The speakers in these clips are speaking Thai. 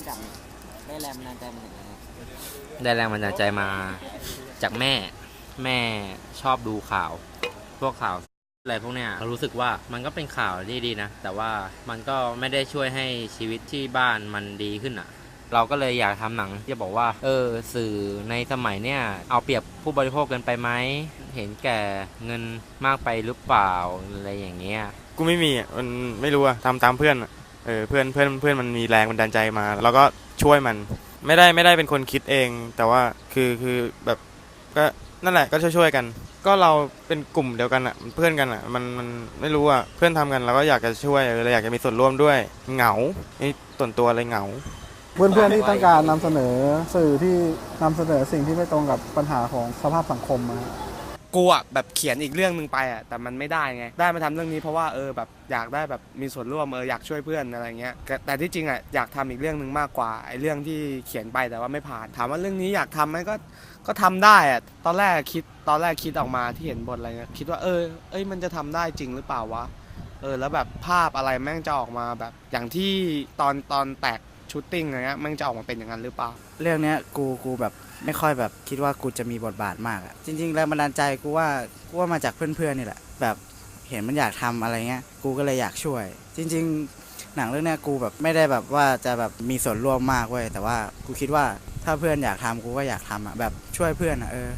งกับได้แรงบันดาลใจมาจากไหนครับได้แรงบันดาลใจมาจากแม่ แม่ชอบดูข่าว พวกข่าวอะไรพวกเนี้ยเรารู้สึกว่ามันก็เป็นข่าวที่ดีนะ แต่ว่ามันก็ไม่ได้ช่วยให้ชีวิตที่บ้านมันดีขึ้นอะ เราก็เลยอยากทำหนังที่จะบอกว่า เออ สื่อในสมัยเนี้ยเอาเปรียบผู้บริโภคเกินไปไหม เห็นแก่เงินมากไปหรือเปล่าอะไรอย่างเงี้ย กูไม่มีอะ มันไม่รู้อะทำตามเพื่อนอะ เออเพื่อนเพื่อนเพื่อนมันมีแรงบันดาลใจมา แล้วก็ช่วยมันไม่ได้ไม่ได้เป็นคนคิดเอง แต่ว่าคือคือแบบก็นั่นแหละก็ช่วยช่วยๆกัน ก็เราเป็นกลุ่มเดียวกันอะเพื่อนกันอะมันมันไม่รู้อะเพื่อนทำกันเราก็อยากจะช่วยเราอยากจะมีส่วนร่วมด้วยเหงานี่ส่วนตัวเลยเหงา เพื่อนๆที่ต้องการนำเสนอสื่อที่นำเสนอสิ่งที่ไม่ตรงกับปัญหาของสภาพสังคมอะ กูอะแบบเขียนอีกเรื่องหนึ่งไปอะแต่มันไม่ได้ไงได้มาทำเรื่องนี้เพราะว่าเออแบบอยากได้แบบมีส่วนร่วมเอออยากช่วยเพื่อนอะไรเงี้ยแต่ที่จริงอะอยากทำอีกเรื่องหนึ่งมากกว่าไอ้เรื่องที่เขียนไปแต่ว่าไม่ผ่านถามว่าเรื่องนี้อยากทำไหมก็ก็ทำได้อะตอนแรกคิดตอนแรกคิดออกมาที่เห็นบทอะไรเงี้ยคิดว่าเออเอ้ยมันจะทำได้จริงหรือเปล่าวะเออแล้วแบบภาพอะไรแม่งจะออกมาแบบ อย่างที่ตอนตอนแตกชูตติ้งอะไรเงี้ยแม่งจะออกมาเป็นอย่างนั้นหรือเปล่า เรื่องเนี้ยกูกูแบบ ไม่ค่อยแบบคิดว่ากูจะมีบทบาทมากอะจริงๆแรงบันดาลใจกูว่ากูว่ามาจากเพื่อนๆนี่แหละแบบเห็นมันอยากทำอะไรเงี้ยกูก็เลยอยากช่วย จริง ๆ หนังเรื่องนี้กูแบบไม่ได้แบบว่าจะแบบมีส่วนร่วมมากเว้ยแต่ว่ากูคิดว่าถ้าเพื่อนอยากทำกูก็อยากทำอะแบบช่วยเพื่อนอะเออ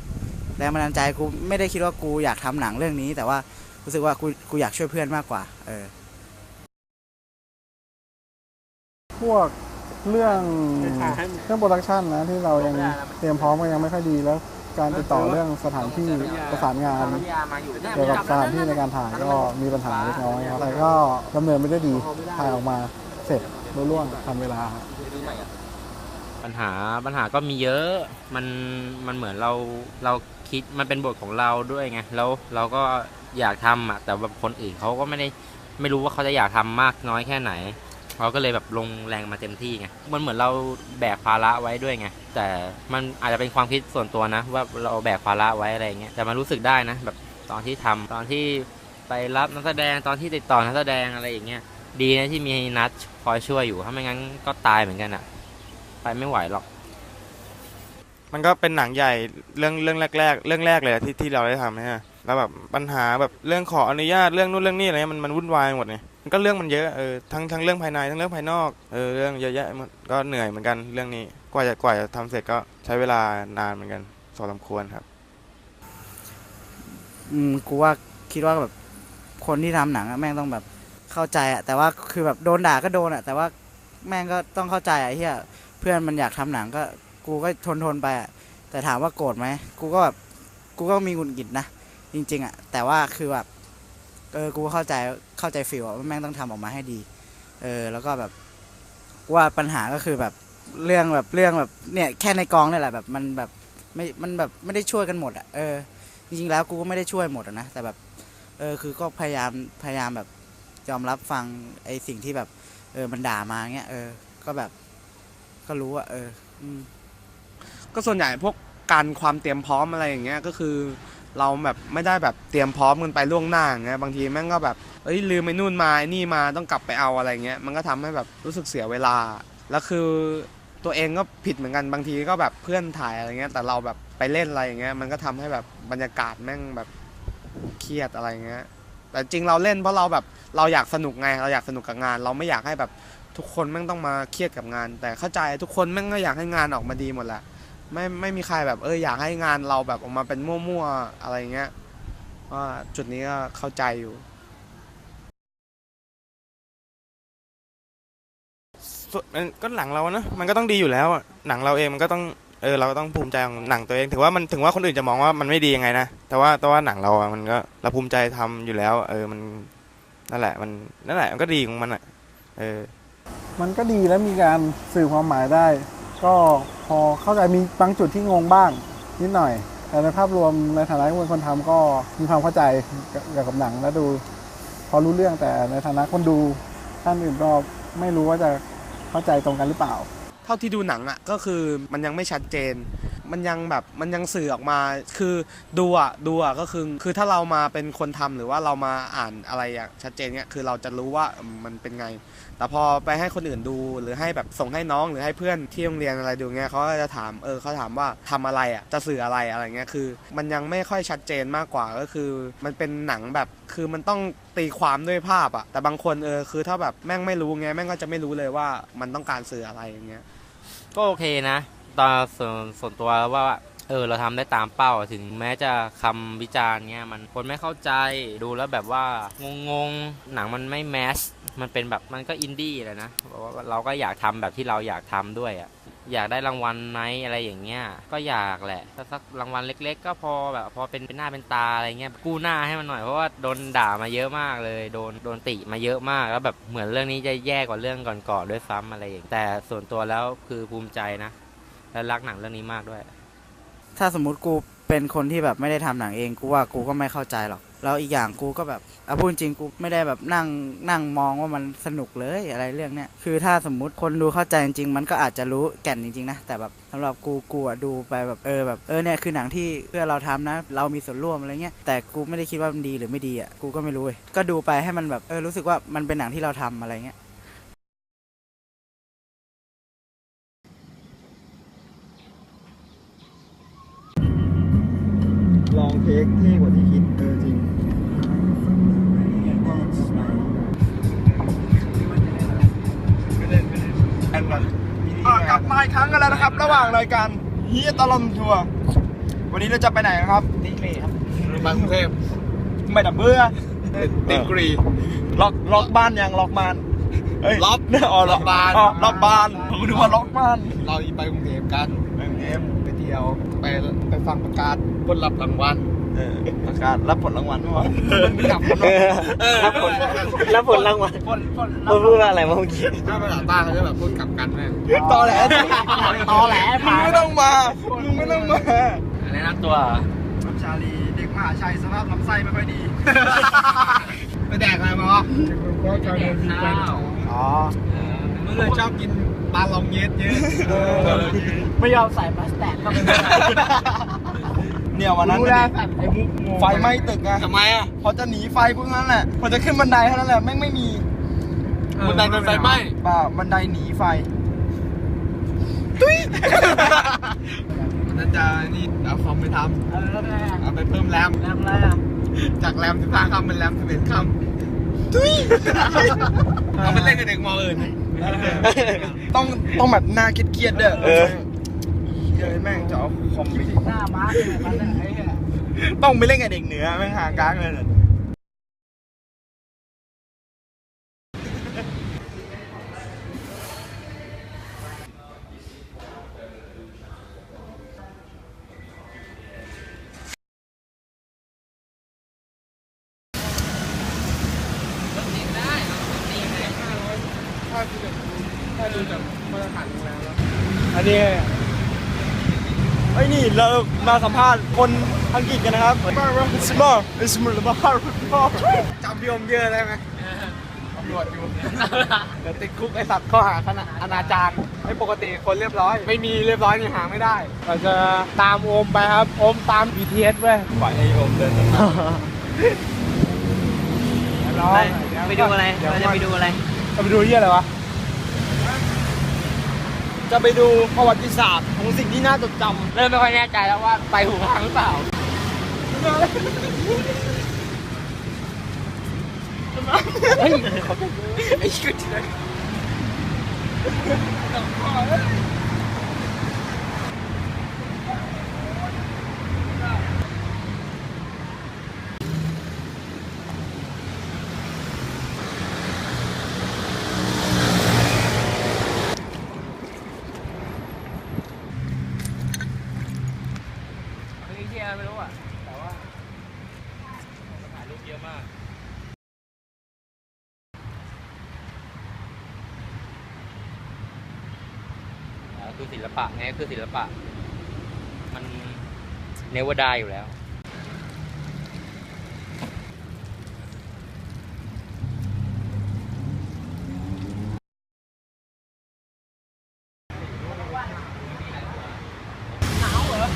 แรงบันดาลใจกูไม่ได้คิดว่ากูอยากทำหนังเรื่องนี้ แต่ว่ารู้สึกว่ากูกูอยากช่วยเพื่อนมากกว่า เออ พวก เรื่องเรื่องโปรดักชันนะที่เรายังเตรียมพร้อมก็ยังไม่ค่อยดีแล้ว การติดต่อเรื่องสถานที่ประสานงานเกี่ยวกับสถานที่ในการถ่ายก็มีปัญหาเล็กน้อยครับแต่ก็ดำเนินไปได้ดีถ่ายออกมาเสร็จรุ่ร่วงทันเวลาปัญหาปัญหาก็มีเยอะมันมันเหมือนเราเราคิดมันเป็นบทของเราด้วยไงแล้วเราก็อยากทำอะแต่แบบคนอื่นเขาก็ไม่ได้ไม่รู้ว่าเขาจะอยากทำมากน้อยแค่ไหน เราก็เลยแบบลงแรงมาเต็มที่ไงมันเหมือนเราแบกภาระไว้ด้วยไงแต่มันอาจจะเป็นความคิดส่วนตัวนะ ว่าเราแบกภาระไว้อะไรเงี้ยแต่มันรู้สึกได้นะ แบบตอนที่ทำตอนที่ไปรับนักแสดงตอนที่ติดต่อนักแสดงอะไรอย่างเงี้ยดีนะที่มีนัดคอยช่วยอยู่ถ้าไม่งั้นก็ตายเหมือนกันอะไปไม่ไหวหรอก มันก็เป็นหนังใหญ่เรื่องเรื่องแรก ๆ เรื่องแรกเลยที่ที่เราได้ทำนะฮะแล้วแบบปัญหาแบบเรื่องขออนุญาตเรื่องนู้นเรื่องนี้อะไรเงี้ยมันมันวุ่นวายหมดไง มันก็เรื่องมันเยอะเออทั้งทั้งเรื่องภายในทั้งเรื่องภายนอกเออเรื่องเยอะแยะหมดก็เหนื่อยเหมือนกันเรื่องนี้กว่าจะกว่าจะทำเสร็จก็ใช้เวลานานเหมือนกันพอสมควรครับ อืมกูว่าคิดว่าแบบคนที่ทำหนังอะแม่งต้องแบบเข้าใจอะแต่ว่าคือแบบโดนด่าก็โดนอะแต่ว่าแม่งก็ต้องเข้าใจอะไอ้เฮียเพื่อนมันอยากทำหนังก็ กูก็ทนทนไปอะแต่ถามว่าโกรธไหมกูก็แบบกูก็มีหงุดหงิดนะจริง ๆอะแต่ว่าคือแบบ เออกูเข้าใจเข้าใจฟีลว่าแม่งต้องทำออกมาให้ดี เออ แล้วก็แบบว่าปัญหาก็คือแบบเรื่องแบบเรื่องแบบเนี่ยแค่ในกองเนี่ยแหละแบบมันแบบไม่มันแบบไม่ได้ช่วยกันหมดอะเออจริงๆแล้วกูก็ไม่ได้ช่วยหมดนะแต่แบบเออคือก็พยายามพยายามแบบยอมรับฟังไอ้สิ่งที่แบบ เออมันด่ามาเงี้ยเออ ก็แบบ ก็รู้ว่าเออ อืมก็ส่วนใหญ่พวกการความเตรียมพร้อมอะไรอย่างเงี้ย ก็คือ เราแบบไม่ได้แบบเตรียมพร้อมกันไปล่วงหน้าอย่างเงี้ยบางทีแม่งก็แบบเอ้ยลืมไอ้นู่นมาไอ้นี่มาต้องกลับไปเอาอะไรเงี้ยมันก็ทำให้แบบรู้สึกเสียเวลา แล้วคือตัวเองก็ผิดเหมือนกันบางทีก็แบบเพื่อนถ่ายอะไรเงี้ยแต่เราแบบไปเล่นอะไรอย่างเงี้ยมันก็ทำให้แบบบรรยากาศแม่งแบบเครียดอะไรเงี้ยแต่จริงเราเล่นเพราะเราแบบเราอยากสนุกไงเราอยากสนุกกับงาน เราไม่อยากให้แบบทุกคนแม่งต้องมาเครียดกับงาน แต่เข้าใจทุกคนแม่งก็อยากให้งานออกมาดีหมดแหละ ไม่ไม่มีใครแบบเอออยากให้งานเราแบบออกมาเป็นมั่วๆอะไรเงี้ยว่าจุดนี้ก็เข้าใจอยู่ส่วนมันก็หนังเรานะมันก็ต้องดีอยู่แล้วอะหนังเราเองมันก็ต้องเออเราก็ต้องภูมิใจของหนังตัวเอง ถึงว่ามันถึงว่าคนอื่นจะมองว่ามันไม่ดียังไงนะแต่ว่าแต่ว่าหนังเราอะมันก็เราภูมิใจทำอยู่แล้ว เออมันนั่นแหละมันนั่นแหละมันก็ดีของมันอะเออ มันก็ดีแล้วมีการสื่อความหมายได้ ก็พอเข้าใจมีบางจุดที่งงบ้างนิดหน่อย แต่ในภาพรวมในฐานะที่เป็นคนทำก็มีความเข้าใจเกี่ยวกับหนังและดู พอรู้เรื่องแต่ในฐานะคนดูท่านอื่นก็ไม่รู้ว่าจะเข้าใจตรงกันหรือเปล่า เท่าที่ดูหนังอะก็คือมันยังไม่ชัดเจน มันยังแบบมันยังสื่อออกมา คือดูอะดูอะก็คือคือถ้าเรามาเป็นคนทำหรือว่าเรามาอ่านอะไรอย่างชัดเจนเนี่ยคือเราจะรู้ว่ามันเป็นไง แต่พอไปให้คนอื่นดูหรือให้แบบส่งให้น้องหรือให้เพื่อนที่โรงเรียนอะไรดูเงี้ยเขาก็จะถามเออเขาถามว่าทำอะไรอะจะสื่ออะไรอะไรเงี้ยคือ มันยังไม่ค่อยชัดเจนมากกว่าก็คือ มันเป็นหนังแบบคือมันต้องตีความด้วยภาพอะแต่บางคนเออคือถ้าแบบแม่งไม่รู้ไงแม่งก็จะไม่รู้เลยว่ามันต้องการสื่ออะไรอย่างเงี้ยก็โอเคนะ ตอนส่วนส่วนตัวว่าเออเราทำได้ตามเป้าถึงแม้จะคำวิจารณ์เงี้ยมันคนไม่เข้าใจดูแล้วแบบว่างงๆ หนังมันไม่แมสมันเป็นแบบมันก็อินดี้แหละนะเราะเราก็อยากทำแบบที่เราอยากทำด้วยอะอยากได้รางวัลไหมอะไรอย่างเงี้ยก็อยากแหละถ้าสักรางวัลเล็ก ๆ ก็พอแบบพอเป็นเป็นหน้าเป็นตาอะไรเงี้ยกู้หน้าให้มันหน่อยเพราะว่าโดนด่ามาเยอะมากเลยโดนโดนติมาเยอะมากแล้วแบบเหมือนเรื่องนี้จะแย่กว่าเรื่องก่อนๆด้วยซ้ำอะไรอย่างแต่ส่วนตัวแล้วคือภูมิใจนะ และรักหนังเรื่องนี้มากด้วย ถ้าสมมุติกูเป็นคนที่แบบไม่ได้ทำหนังเองกูว่ากูก็ไม่เข้าใจหรอก แล้วอีกอย่างกูก็แบบเอาพูดจริงกูไม่ได้แบบนั่งนั่งมองว่ามันสนุกเลยอะไรเรื่องเนี้ยคือถ้าสมมุติคนดูเข้าใจจริง มันก็อาจจะรู้แก่นจริงๆนะแต่แบบสำหรับกูกูอะดูไปแบบเออแบบเออเนี่ยคือหนังที่เพื่อเราทำนะ เรามีส่วนร่วมอะไรเงี้ยแต่กูไม่ได้คิดว่ามันดีหรือไม่ดีอะกูก็ไม่รู้เว้ยก็ดูไปให้มันแบบเออรู้สึกว่ามันเป็นหนังที่เราทำอะไรเงี้ย องเทคเท่กว่าที่คิดเออจริงอะกลับมาอีกครั้งกันแล้วนะครับ ระหว่างรายการเฮียตลอดทัวร์วันนี้เราจะไปไหนกันครับตีเมครับมากรุงเทพไม่ดับเบื่อตีกรีล็อกล็อกบ้านยังล็อกบ้านเอ้ยล็อกอ๋อล็อกบ้านอ๋อล็อกบ้านผมนึกว่าล็อกบ้านเราไปกรุงเทพกันไปกรุงเทพ ไปเที่ยวไปไปฟังประกาศผลรับรางวัลเออประกาศรับผลรางวัลเมื่อวานมันกลับรับผลรับผลรางวัลพูดพูดว่าอะไรมาเมื่อกี้ถ้าภาษาใต้เขาจะแบบพูดกลับกันแม่ตอแหลตอแหลมึงไม่ต้องมามึงไม่ต้องมาแนะนำตัวเหรอรับชาลีเด็กมหาชัยสภาพลำไส้ไม่ค่อยดีไปแดกอะไรมาวะอ๋อมึงเลยชอบกิน ปลาลองเย็ดเยอะไม่ยอมใส่พลาสแตกเข้าไปเนี่ยวันนั้นรู้น่ะแล้วดิไอ้มุกโมไฟไหม้ตึกไงทำไมอะพอจะหนีไฟพวกนั้นแหละพอจะขึ้นบันไดเท่านั้นแหละแม่งไม่มีมันดันเป็นไฟไหม้เปล่าบันไดหนีไฟมันจะนี่เอาคอมไปทเออแล้วไงำเอาไปเพิ่มแรมทำอะไรอะจากแรมสิบห้าคำเป็นแรมสิบเอ็ดคำเอาไปเล่นกับเด็กมออื่น ต้องต้องแบบหน้าเครียดๆเด้อเออเฮ้ยแม่งจะเอาคอมไปดิหน้าม้าเนี่ยมันเนี่ยไอ้เหี้ยต้องไปเล่นกับเด็กเหนือแม่งหางกลางเลยเนี่ย อันนี้ไอ้ยนี่เรามาสัมภาษณ์คนอังกฤษกันนะครับ small small บ้าจำพี่อมเยอะได้ไหมตำรวจอยู่เดี๋ยวติดคุกไอสัตว์ข้อหาขณะอนาจารไม่ปกติคนเรียบร้อย ไม่มีเรียบร้อยนี่หาไม่ได้เราจะตามโอมไปครับโอมตาม BTS เว้ยปล่อยให้โอมเดินน้องไปดูอะไรเราจะไปดูอะไรจะไปดูเยี่ยอะไรวะ จะไปดูประวัติศาสตร์ของสิ่งที่น่าจดจเริ่มไม่ค่อยแน่ใจแล้วว่าไปหูพังหรือเปล่าเศิลปะไงคือศิลปะ มันเนวดายอยู่แล้วหนาวเหรอ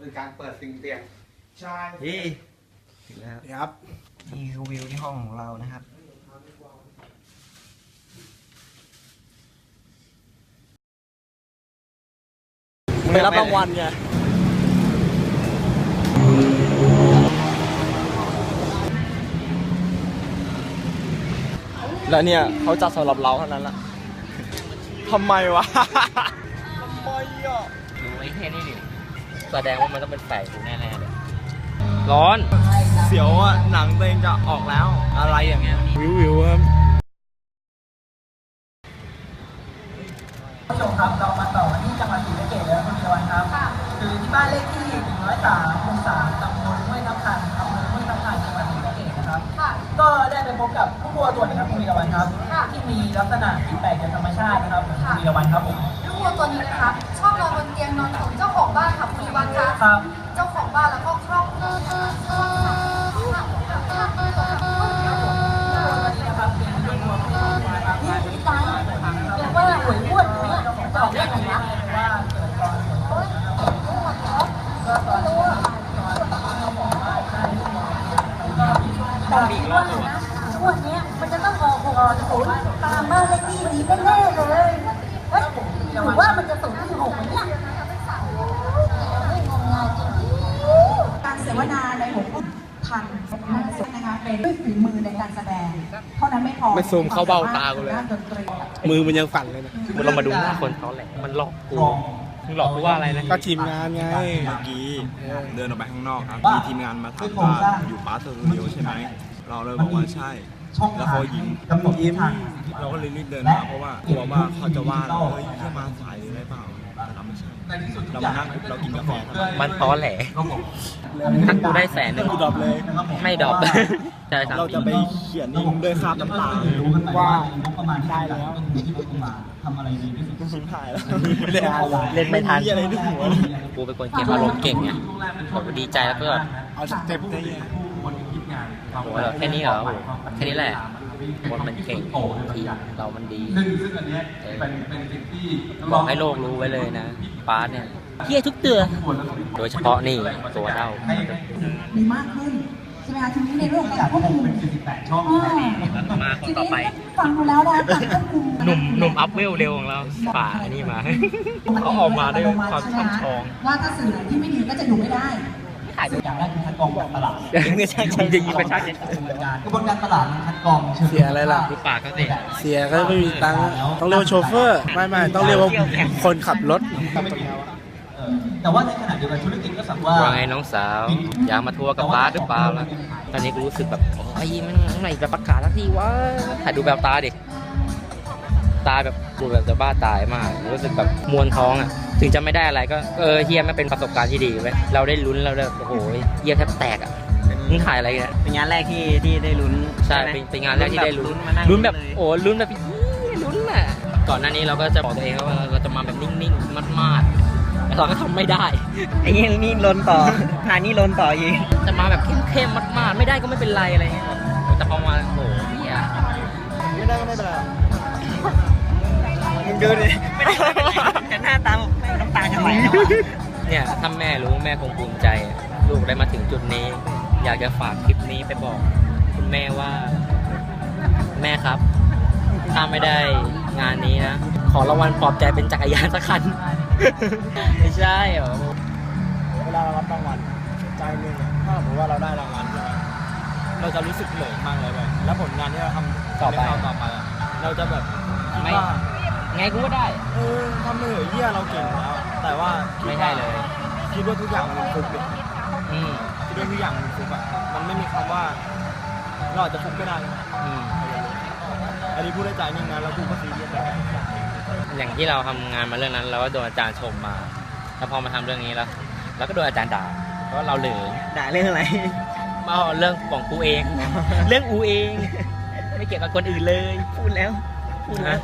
ป็นการเปิดซิงเตียงใช่นี่ถึงแล้วครับนี่คือวิวที่ห้องของเรานะครับ ไปรับรางวัลไงแล้วเนี่ยเขาจัดสำหรับเราเท่านั้นละทำไมวะ ทำไมอะดูไอ้แค่นี้ดิ แสดงว่ามันต้องเป็นแฝงกูแน่ๆเลยร้อน เสียวอะ หนังตัวเองจะออกแล้ว อะไรอย่างเงี้ย วิววิวครับผู้ชมครับเรามาต่อกันที่จังหวัดศรีสะเกษแล้วคุณชวันครับคือที่บ้านเลขที่ 103หมู่3ตำบลห้วยทับทันอำเภอห้วยทับทันจังหวัดศรีสะเกษนะครับ ก็ได้ไปพบกับผู้บัวตัวหนึงครับคุณวีรวันครับ ที่มีลักษณะผิดแปลกจากธรรมชาตินะครับคุณวีรวันครับผมลูกวัวตัวนี้นะคะชอบ นอนบนเตียงนอนของเจ้าของบ้านค่ะคุณวิวัฒน์คะครับ เจ้าของบ้านแล้วก็ครอบครัวตัวนี้นะครับเป็นลูกวัวผู้ชมนะครับนี่พี่ตายเรียกว่าหวยอ้วนเนี่ยจะออกเลขอะไรนะว่าเกิดตอนฝนตกนะครับก็ตอนนี้แต่คิดว่านะงวดเนี้ยมันจะต้องออกหกศูนย์ตามบ้านเลขที่นี้แน่ๆเลย เฮ้ยถือว่ามันจะสูงถึงหกไหมเนี่ยไม่งมงายจริงๆการเสวนาในหัวข้อพันนะคะเป็นด้วยฝีมือในการแสดงเท่านั้นไม่พอไม่ซูมเข้าเบ้าตากูเลยด้านดนตรีมือมันยังสั่นเลยนะเรามาดูหน้าคนเขาแหละมันหลอกกูมึงหลอกกูว่าอะไรนะก็ทีมงานไงเมื่อกี้เดินออกไปข้างนอกครับมีทีมงานมาถามว่าอยู่ปาร์ตสตูดิโอใช่ไหมเราเลยบอกว่าใช่ แล้วเขายิ้มกำหนดทิศทาง เราก็เลยรีบเดินมาเพราะว่ากลัวว่าเขาจะว่าเราเฮ้ยแค่มาสายหรืออะไรเปล่าแต่เราไม่ใช่เรามานั่งเรากินกาแฟครับมันตอแหลถ้ากูได้แสนหนึ่งกูดรอปเลย ไม่ดรอปใช่ครับเราจะไปเขียนนิ่งด้วยคราบน้ำตาว่าประมาณได้แล้วที่งบประมาณทำอะไรดีที่สุดสุดท้ายแล้วไม่ได้อ่านเลยเล่นไม่ทันมีอะไรในหัวกูเป็นคนเก็บอารมณ์เก่งไงแบบดีใจแล้วก็แบบเอาสเต็ปได้ไงโอ้โหแค่นี้เหรอโอ้โหแค่นี้แหละ คนมันเก่งทีมเรามันดีเออบอกให้โลกรู้ไว้เลยนะปาร์ตเนี่ยเฮียทุกเตือโดยเฉพาะนี่ตัวเด้ามีมากขึ้นใช่ไหมคะทีนี้ในเรื่องของการควบคุมช่องมาคนต่อไปฟังดูแล้วนะการควบคุมหนุ่มหนุ่มอัพเวลเร็วของเราป่าอันนี้มาเขาออกมาด้วยความช่ำชองว่าถ้าสื่อไหนที่ไม่ดีก็จะอยู่ไม่ได้ อย่างแรกคือคัดกรองแบบตลาดไม่ใช่จริงๆไม่ใช่กระบวนการตลาดมันคัดกรองเชิงเสียอะไรล่ะดูป่าเขาสิเสียก็ไม่มีตังค์ต้องเรียกว่าโชเฟอร์ไม่ไม่ต้องเรียกว่าคนขับรถเออแต่ว่าในขณะเดียวกันธุรกิจก็สั่งว่าว่าไงน้องสาว อยากมาทัวร์กับป้าหรือเปล่าล่ะตอนนี้กูรู้สึกแบบโอ้ยมันเมื่อไหร่จะประกาศสักทีวะถ่ายดูแบบตาดิ ตาแบบกูแบบจะบ้าตายมาก รู้สึกแบบมวนท้องอะ ถึงจะไม่ได้อะไรก็เออเฮียไม่เป็นประสบการณ์ที่ดีเว้ยเราได้ลุ้นเราได้โอ้โหเฮียแทบแตกอะมึงถ่ายอะไรกันเนี่ยเป็นงานแรกที่ที่ได้ลุ้นใช่ไหมเป็นเป็นงานแรกที่ได้ลุ้นมานั่งลุ้นแบบเลยโอ้ลุ้นแบบอี้ลุ้นอะก่อนหน้านี้เราก็จะบอกตัวเองว่าเราจะมาแบบนิ่งๆมาดๆแต่เราก็ทำไม่ได้ไอ้นี่นี่ลนต่องานนี้ลนต่ออีกจะมาแบบเข้มๆมาดๆไม่ได้ก็ไม่เป็นไรอะไรเงี้ยแต่พอมาโอ้โหเฮียไม่ได้ก็ไม่เป็นไร มึงดูดิไม่ได้ไม่เป็นไรแต่หน้าตาผมไม่น้ำตาจะไหลแล้วอะเนี่ยถ้าแม่รู้แม่คงภูมิใจอะลูกได้มาถึงจุดนี้ อยากจะฝากคลิปนี้ไปบอก คุณแม่ว่า แม่ครับ ถ้าไม่ได้งานนี้นะ ขอรางวัลปลอบใจเป็นจักรยานสักคัน ไม่ใช่เหรอเวลาเรารับรางวัลใจหนึ่งอะถ้าสมมติว่าเราได้รางวัลใช่ไหมเราจะรู้สึกเหนื่อยมากเลยเว้ยแล้วผลงานที่เราทำต่อไป ในคราวต่อไปอะเราจะแบบคิดไม่ว่า ไงกูก็ได้ เออทำไปเถอะเหี้ยเราเก่งแล้ว แต่ว่าคิดไม่ว่าใช่เลย คิดว่าทุกอย่างมันเป็นฟุกเลยอืมคิดว่าทุกอย่างมันเป็นฟุกอะมันไม่มีคำว่าเราอาจจะฟุกก็ได้นะอืมอันนี้พูดได้ใจนิ่งนะแล้วกูก็ซีเรียสแต่อย่างที่เราทำงานมาเรื่องนั้นเราก็โดนอาจารย์ชมมา แล้วพอมาทำเรื่องนี้แล้วเราก็โดนอาจารย์ด่าเพราะว่าเราเหลือด่าเรื่องอะไร มาเอาเรื่องของกูเอง เรื่องอูเอง ไม่เกี่ยวกับคนอื่นเลย พูดแล้วพูดแล้ว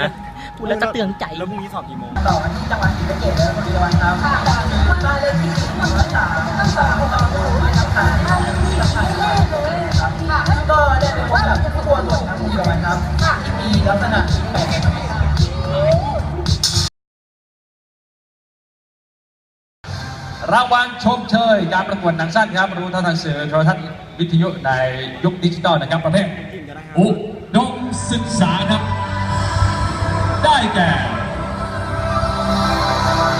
ฮะ พูดแล้วจะเตือนใจ แล้วพรุ่งนี้สอบกี่โมงต่อกันที่จังหวัดศรีสะเกษแล้วคุณวีรวันครับบ้านเลขที่103ตำบลห้วยทับทันอำเภอห้วยทับทันจังหวัดศรีสะเกษครับก็ได้ไปพบกับผู้บัวตัวจครับคุณวีรวันครับที่มีลักษณะแปลกจากธรรมชาติรางวัลชมเชยการประกวดหนังสั้นครับรู้เท่าทันสื่อโทรทัศน์วิทยุในยุคดิจิตอลนะครับประเภทอุดมศึกษาครับ ได้แก่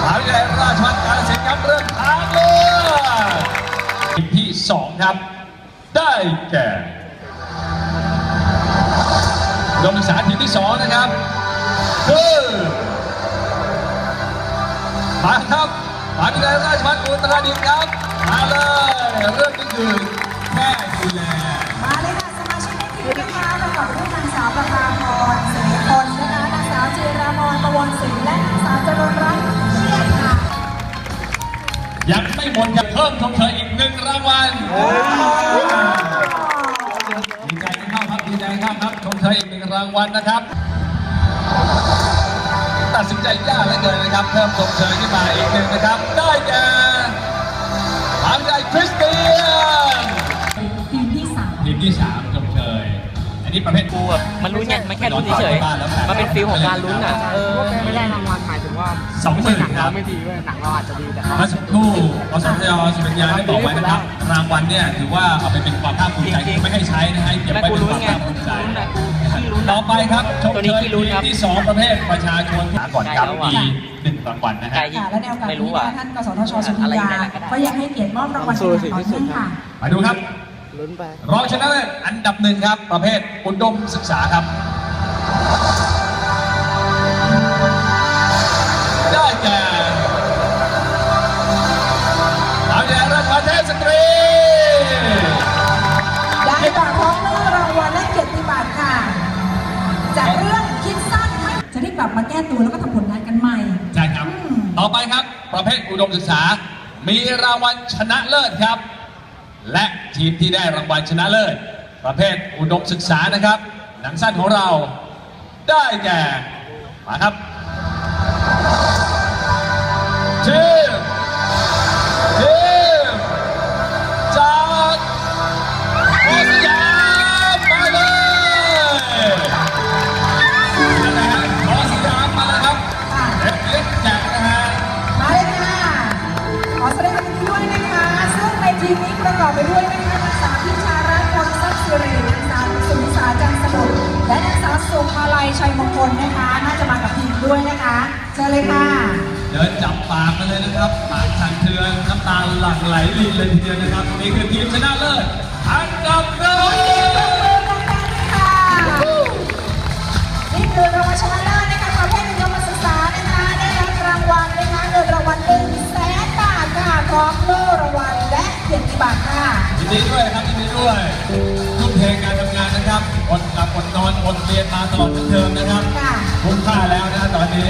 มหาวิทยาลัยราชภัฏกาฬสินธุ์ครับเริ่มทางเลยทีมที่สองครับ ได้แก่อุดมศึกษาทีมที่สองนะครับคือมาครับมหาวิทยาลัยราชภัฏอุตรดิตถ์ครับมาเลยเรื่องนี้คือแค่ดูแล วนศรีและนางสาวจรนรัตน์เชียรค่ะ ยังไม่หมดจะเพิ่มชมเชยอีกหนึ่งรางวัลดีใจกันเข้าครับดีใจกันเข้าครับชมเชยอีกหนึ่งรางวัลนะครับ ตัดสินใจยากเหลือเกินนะครับ เพิ่มชมเชยขึ้นมาอีกหนึ่งนะครับ ได้แก่ทางใจคริสเตียนทีมที่สามทีมที่สามชมเชย อันนี้ประเภทกูแบบมันลุ้นไงมันแค่ลุ้นเฉยๆมันเป็นฟิลของการลุ้นอะเออไม่ได้รางวัลหมายถึงว่าสองหมื่นหนังครัเราบไม่ดีเว้ยหนังเราอาจจะดีแต่เขาเมื่อสักครู่อสมทสุริยาได้บอกไว้นะครับรางวัลเนี่ยถือว่าเอาไปเป็นความภาคภูมิใจคือไม่ให้ใช้นะให้เก็บไว้เป็นความภาคภูมิใจต่อไปครับชมตัวเชนี้ยขี้ลุ้นครับที่สองประเภทประชาชนก่อนครับมีหนึ่งรางวัลนะฮะค่ะและในโอกาสไม่รู้นี้อะนะคะท่านกสทชสุริยาก็อยากให้เกียรติมอบรางวัลเป็นอย่างต่อเนื่องค่ะมาดูครับ รองชนะเลิศอันดับหนึ่งครับ ประเภทอุดมศึกษาครับ ได้แก่มหาวิทยาลัยราชภัฏเทพสตรี ได้ก่อนพร้อมเรื่องรางวัลและเกียรติบัตรค่ะ จากเรื่องคิดสั้นให้จะได้กลับมาแก้ตัวแล้วก็ทำผลงานกันใหม่ ใช่ครับ ต่อไปครับ ประเภทอุดมศึกษา มีรางวัลชนะเลิศครับ และทีมที่ได้รางวัลชนะเลิศ ประเภทอุดมศึกษานะครับ หนังสั้นของเราได้แก่ มาครับทีม อบไปด้วยนะคะนางสาวพิชารัตน์พลทรัพย์สิรินางสาวสุนิสาจันทร์สมุทรและนางสาวสุภาลัยชัยมงคลนะคะ น่าจะมากับทีมด้วยนะคะเชิญเลยค่ะ เดินจับปากกันเลยนะครับ ปากสั่นเทือนน้ำตาหลั่งไหลลินเลยทีเดียวนะครับ นี่คือทีมชนะเลิศอันดับหนึ่งนี่คือรางวัลชนะเลิศนะคะ ดีด้วยนะครับยินดีด้วยทุ่มเทการทำงานนะครับอดหลับอดนอนอดเรียนมาตลอดทั้งเทอมนะครับค่ะคุ้มค่าแล้วนะตอนนี้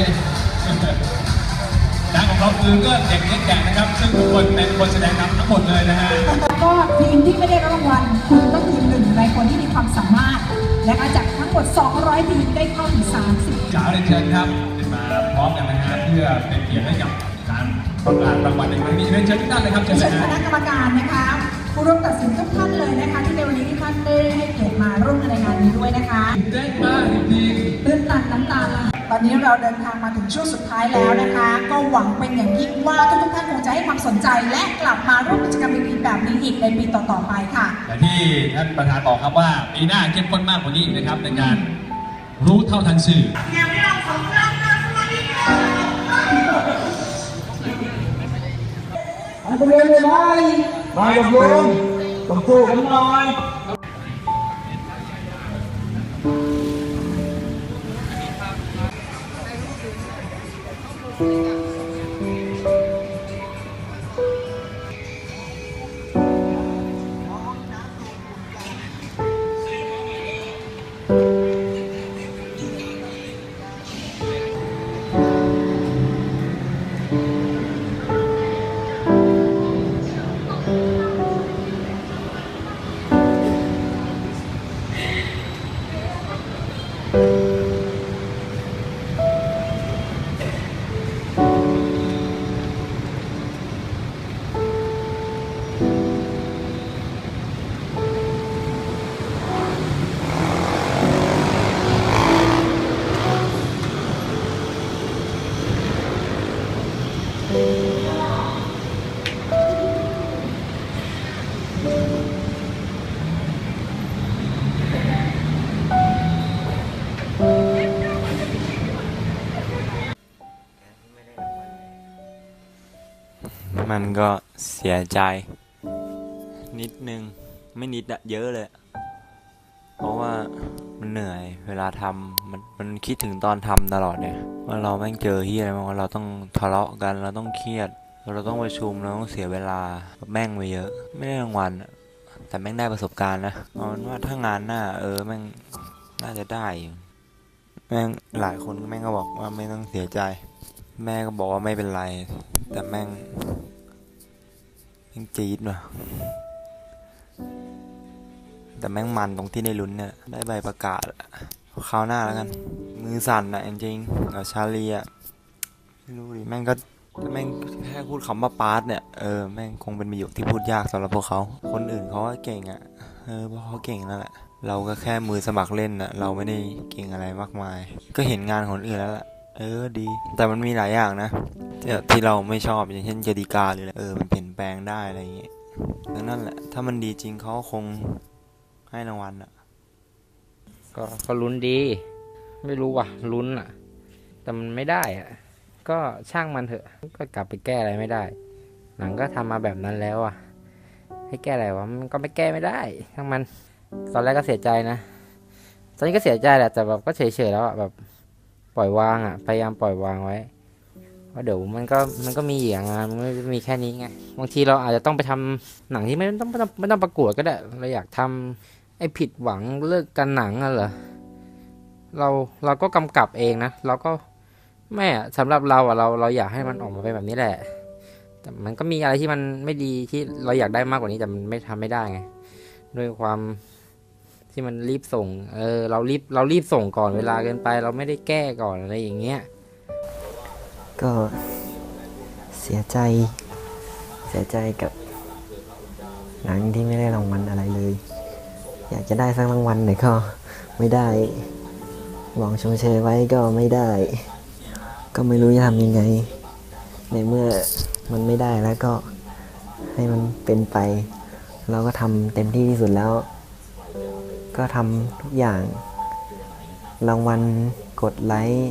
ดังของเขาคือเลือดเด็กเล็กแก่นะครับ ซึ่งทุกคนเป็นคนแสดงนำทั้งหมดเลยนะฮะก็ทีมที่ไม่ได้รับรางวัลคุณก็คือหนึ่งในคนที่มีความสามารถนะคะจากทั้งหมด 200 ทีมได้เข้าถึง 30จ๋าเลยนเชิญครับขึ้นมาพร้อมกันนะฮะเพื่อเป็นเกียรติให้กับการประกาศรางวัลในครั้งนี้เรียนเชิญทุกท่านเลยครับเชิญเลเชิยญคฮะณะกรรมการนะคะ ผู้ร่วมตัดสินทุกท่านเลยนะคะ ที่ในวันนี้ที่ท่านได้ให้เกียรติมาร่วมในงานนี้ด้วยนะคะเต้นมากจริงตื้นตันน้ำตาไหลตอนนี้เราเดินทางมาถึงช่วงสุดท้ายแล้วนะคะ ก็หวังเป็นอย่างยิ่งว่าทุกๆท่านคงจะให้ความสนใจ และกลับมาร่วมกิจกรรมดีๆแบบนี้อีกในปีต่อๆไปค่ะแต่ที่ท่านประธานบอกครับว่าปีหน้าเข้มข้นมากกว่านี้อีกนะครับในการรู้เท่าทันสื่อมันเป็นเรื่องเลย ba đồng luôn đồng cô đúng rồi ก็เสียใจ นิดนึง ไม่นิดอะเยอะเลย เพราะว่ามันเหนื่อยเวลาทำมันมันคิดถึงตอนทำตลอดเนี่ยว่าเราแม่งเจอที่อะไรบ้าว่าเราต้องทะเลาะกันเราต้องเครียด เราต้องประชุมเราต้องเสียเวลาแม่งไปเยอะ ไม่ได้รางวัลแต่แม่งได้ประสบการณ์นะเอาเป็นว่าถ้างานหน้า เออแม่งน่าจะได้แม่งหลายคนแม่งก็บอกว่าไม่ต้องเสียใจ แม่ก็บอกว่าไม่เป็นไร แต่แม่ง แม่งจี๊ดว่ะ แต่แม่งมันตรงที่ได้ลุ้นเนี่ย ได้ใบประกาศคราวหน้าแล้วกัน มือสั่นอะจริงๆกับชาลีอะไม่รู้ดิแม่งก็แม่งแค่พูดคำว่าปาร์ตเนี่ย เออ แม่งคงเป็นประโยคที่พูดยากสำหรับพวกเขา คนอื่นเขาก็เก่งอะ เออเพราะเขาเก่งนั่นแหละ เราก็แค่มือสมัครเล่นอะ เราไม่ได้เก่งอะไรมากมาย ก็เห็นงานคนอื่นแล้วแหละ เออดี แต่มันมีหลายอย่างนะที่ที่เราไม่ชอบอย่างเช่นกติกาหรืออะไรเออมันเปลี่ยนแปลงได้อะไรอย่างเงี้ยดังนั้นแหละ ถ้ามันดีจริงเขาคงให้รางวัลอะก็ก็ลุ้นดี ไม่รู้ว่ะลุ้นอะแต่มันไม่ได้อะก็ช่างมันเถอะ ก็กลับไปแก้อะไรไม่ได้ หนังก็ทำมาแบบนั้นแล้วอะให้แก้อะไรวะมันก็ไม่แก้ไม่ได้ช่างมัน ตอนแรกก็เสียใจนะ ตอนนี้ก็เสียใจแหละแต่แบบก็เฉยๆแล้วอะแบบ ล่อยวางอะพยายามปล่อยวางไว้เพราะเดี๋ยวมันก็มันก็มีอย่างงานมันไม่มีแค่นี้ไงบางทีเราอาจจะต้องไปทำหนังที่ไม่ต้องไม่ต้องไม่ต้องประกวดก็ได้เราอยากทำไอ้ผิดหวังเลิกกันหนังอะเหรอเราเราก็กำกับเองนะเราก็ไม่อะสำหรับเราอะเราเราอยากให้มันออกมาเป็นแบบนี้แหละแต่มันก็มีอะไรที่มันไม่ดีที่เราอยากได้มากกว่านี้แต่มันไม่ทำไม่ได้ไงด้วยความ ที่มันรีบส่ง เออ เรารีบเรารีบส่งก่อนเวลาเกินไป เราไม่ได้แก้ก่อนอะไรอย่างเงี้ย ก็เสียใจ เสียใจกับหนังที่ไม่ได้รางวัลอะไรเลย อยากจะได้สักรางวัลแต่อยก็ไม่ได้ หวังชมเชยไว้ก็ไม่ได้ ก็ไม่รู้จะทำยังไง ในเมื่อมันไม่ได้แล้วก็ให้มันเป็นไป เราก็ทำเต็มที่ที่สุดแล้ว ก็ทำทุกอย่าง รางวัลกดไลค์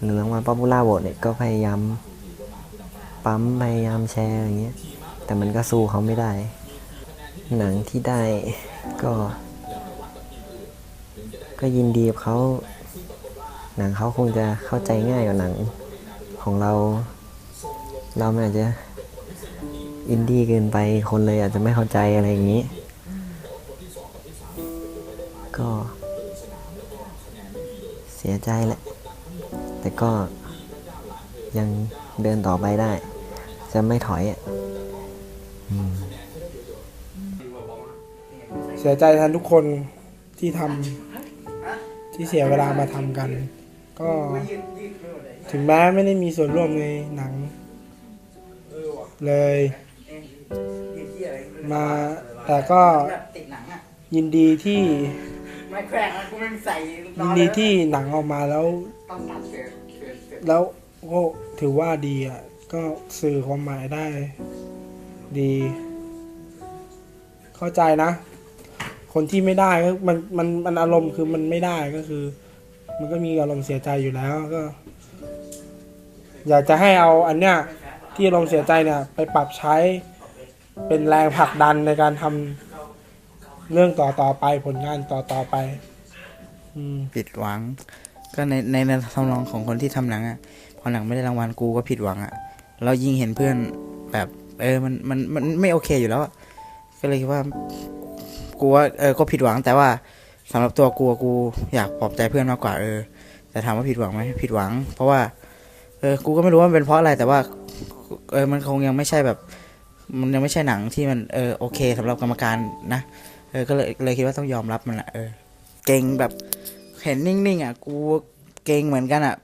หรือรางวัลป๊อปปูล่าโหวตเนี่ยก็พยายามปั๊มพยายามแชร์อย่างเงี้ยแต่มันก็สู้เขาไม่ได้ หนังที่ได้ก็ ก็ยินดีกับเขาหนังเขาคงจะเข้าใจง่ายกว่าหนังของเรา เราอาจจะอินดี้เกินไปคนเลยอาจจะไม่เข้าใจอะไรอย่างนี้ ก็เสียใจแหละ แต่ก็ยังเดินต่อไปได้ จะไม่ถอยอะเสียใจแทนทุกคนที่ทำที่เสียเวลามาทำกัน ก็ถึงแม้ไม่ได้มีส่วนร่วมในหนัง เลย มาแต่ก็ยินดีที่ ไม่แขวนกูไม่ใส่ยินดีที่หนังออกมาแล้ว ต้องตัดเสือเสือเสือแล้วก็ถือว่าดีอะ ก็สื่อความหมายได้ ดี เข้าใจนะ คนที่ไม่ได้ก็มันมันมันอารมณ์คือมันไม่ได้ก็คือ มันก็มีอารมณ์เสียใจอยู่แล้วก็ อยากจะให้เอาอันเนี้ยที่อารมณ์เสียใจเนี่ย ไปปรับใช้เป็นแรงผลักดันในการทำ เรื่องต่อต่อไปผลงานต่อต่อไป อืม ผิดหวัง ก็ในในในทำนองของคนที่ทำหนังอะพอหนังไม่ได้รางวัลกูก็ผิดหวังอะ เรายิ่งเห็นเพื่อนแบบ เออมันมันมันไม่โอเคอยู่แล้วอะก็เลยคิดว่ากูว่าเออก็ผิดหวังแต่ว่าสำหรับตัวกูอะกูอยากปลอบใจเพื่อนมากกว่าเออ แต่ถามว่าผิดหวังไหมผิดหวัง เพราะว่า เออกูก็ไม่รู้ว่ามันเป็นเพราะอะไรแต่ว่า เออมันคงยังไม่ใช่แบบ มันยังไม่ใช่หนังที่มันเออโอเคสำหรับกรรมการนะ ออก็เลยเลยคิดว่าต้องยอมรับมันแหละเออเก่งแบบเห็นนิ่งๆอะกูเก่งเหมือนกันอะ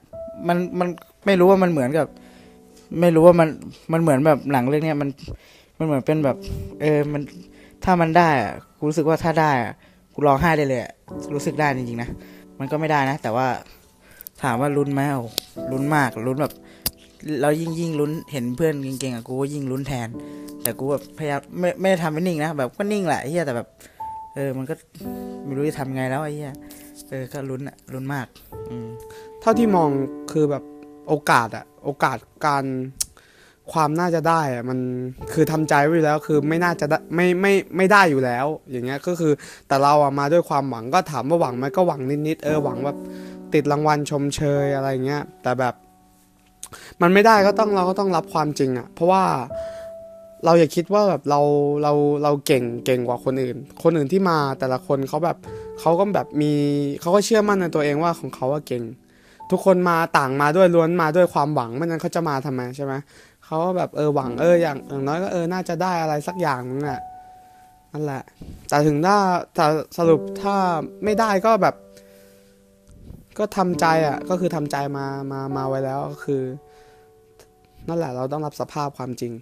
มันมันไม่รู้ว่ามันเหมือนกับ ไม่รู้ว่ามันมันเหมือนแบบหนังเรื่องเนี้ยมันมันเหมือนเป็นแบบ เออมันถ้ามันได้อะกูรู้สึกว่าถ้าได้อะกูร้องไห้ได้เลยอะรู้สึกได้จริงๆนะมันก็ไม่ได้นะ แต่ว่าถามว่าลุ้นไหมโอ้ลุ้นมากลุ้นแบบเรายิ่งยิ่งลุ้นเห็นเพื่อนเก่งๆอะกูก็ยิ่งลุ้นแทน แต่กูแบบพยายามไม่ไม่ได้ทำให้นิ่งนะแบบก็นิ่งแหละเฮียแต่แบบ เออ มันก็ไม่รู้จะทำไงแล้วไอ้เฮียเออก็ลุ้นอะลุ้นมาก อืม เท่าที่มองคือแบบโอกาสอะโอกาสการความน่าจะได้อะมันคือทำใจไว้อยู่แล้วคือไม่น่าจะได้ไม่ไม่ไม่ได้อยู่แล้ว อย่างเงี้ยก็คือแต่เราอะมาด้วยความหวังก็ถามว่าหวังไหมก็หวังนิดๆเออหวังแบบติดรางวัลชมเชยอะไรเงี้ยแต่แบบ มันไม่ได้ก็ต้องเราก็ต้องรับความจริงอะเพราะว่า เราอย่าคิดว่าแบบเราเราเราเก่งเก่งกว่าคนอื่น คนอื่นที่มาแต่ละคนเขาแบบเขาก็แบบมีเขาก็เชื่อมั่นในตัวเองว่าของเขาว่าเก่ง ทุกคนมาต่างมาด้วยล้วนมาด้วยความหวังไม่นั้นเขาจะมาทำไมใช่ไหมเขาก็แบบเออหวังเอออย่างอย่างน้อยก็เออน่าจะได้อะไรสักอย่างนึงแหละนั่นแหละ แต่ถึงถ้าแต่สรุปถ้าไม่ได้ก็แบบ ก็ทำใจอะ ก็คือทำใจมามามาไว้แล้วก็คือ นั่นแหละเราต้องรับสภาพความจริง